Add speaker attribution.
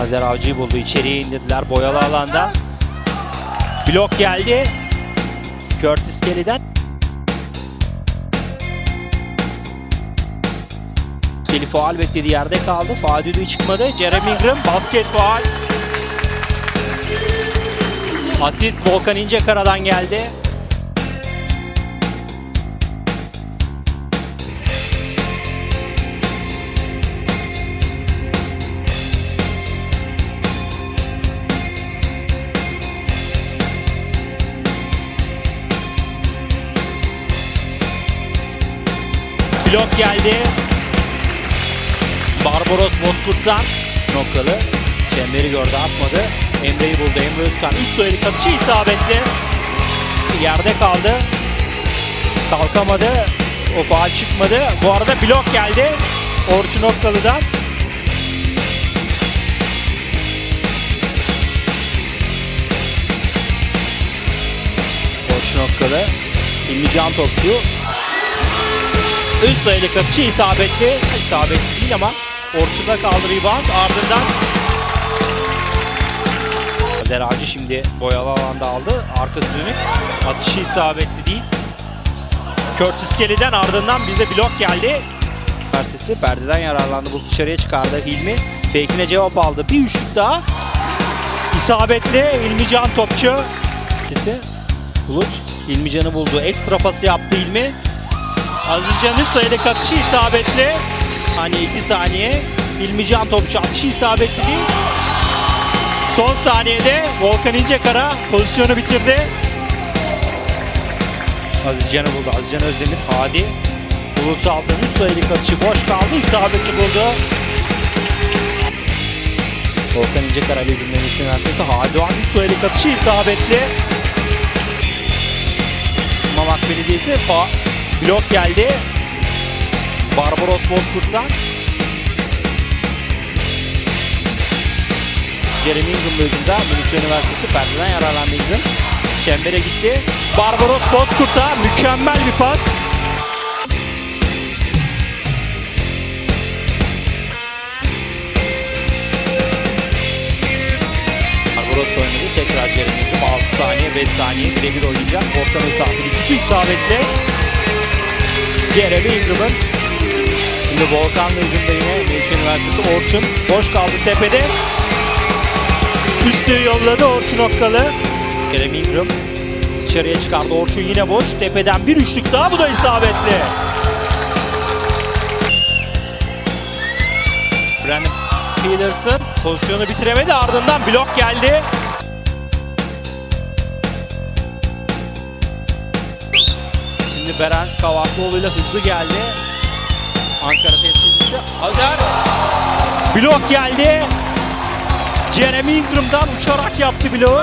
Speaker 1: Azer Avcı'yı buldu. İçeriye indirdiler boyalı alanda. Blok geldi. Curtis Kelly'den. Kelly faal beklediği yerde kaldı. Faal düdüğü çıkmadı. Jeremy Ingram basket faal. Asist Volkan İncekara'dan geldi. Blok geldi. Barbaros Bozkurt'tan noktalı. Çemberi gördü atmadı. Emre'yi buldu. Emre Özkan 3 sayılı atışı isabetli. Yerde kaldı. Kalkamadı. O faal çıkmadı. Bu arada blok geldi. Orçun Okkalı'dan. Orçun Okkalı. İlmi Can Topçu. 3 sayılık atışı isabetli. İsabetli değil ama Orçun'da kaldı rebound. Ardından Azer Avcı şimdi boyalı alanda aldı. Arkası dönük. Atışı isabetli değil. Curtis Kelly'den ardından bir de blok geldi. Karşısı perdeden yararlandı. Bu dışarıya çıkardı Hilmi. Fake'ine cevap aldı. Bir üçlük daha. İsabetli İlmi Can topçu. Bulut İlmi Can'ı buldu. Ekstra pası yaptı İlmi. Azizcan üst sayıda atışı isabetli. Hani 2 saniye. İlmican topçu atışı isabetli değil. Son saniyede Volkan İncekara pozisyonu bitirdi. Azizcan'ı buldu. Azizcan Özdemir. Hadi. Bulut Altın üst sayıda atışı boş kaldı. İsabeti buldu. Volkan İncekara ile Cumhuriyet Üniversitesi. Hadi Doğan üst sayıda atışı isabetli. Mamak Belediyesi fa Blok geldi. Barbaros Bozkurt'tan. Jeremy Ingram hücumda. Münich Üniversitesi perdeden yararlandı Ingram. Çembere gitti. Barbaros Bozkurt'a mükemmel bir pas. Barbaros oynadı. Tekrar Jeremy Ingram 6 saniye 5 saniye birebir oynayacak. Orta mesafeli şutu isabetli. Jeremy Ingram'ın Şimdi Volkan'la hücumda yine Meriç Üniversitesi Orçun boş kaldı tepede. Üçlüğü yolladı Orçun Okkalı. Jeremy Ingram dışarıya çıkardı. Orçun yine boş. Tepeden bir üçlük daha bu da isabetli. Brandon Peterson pozisyonu bitiremedi ardından blok geldi. Şimdi Berent Kavaklıoğlu ile hızlı geldi. Ankara temsilcisi Azer. Blok geldi. Jeremy Ingram'dan uçarak yaptı bloğu.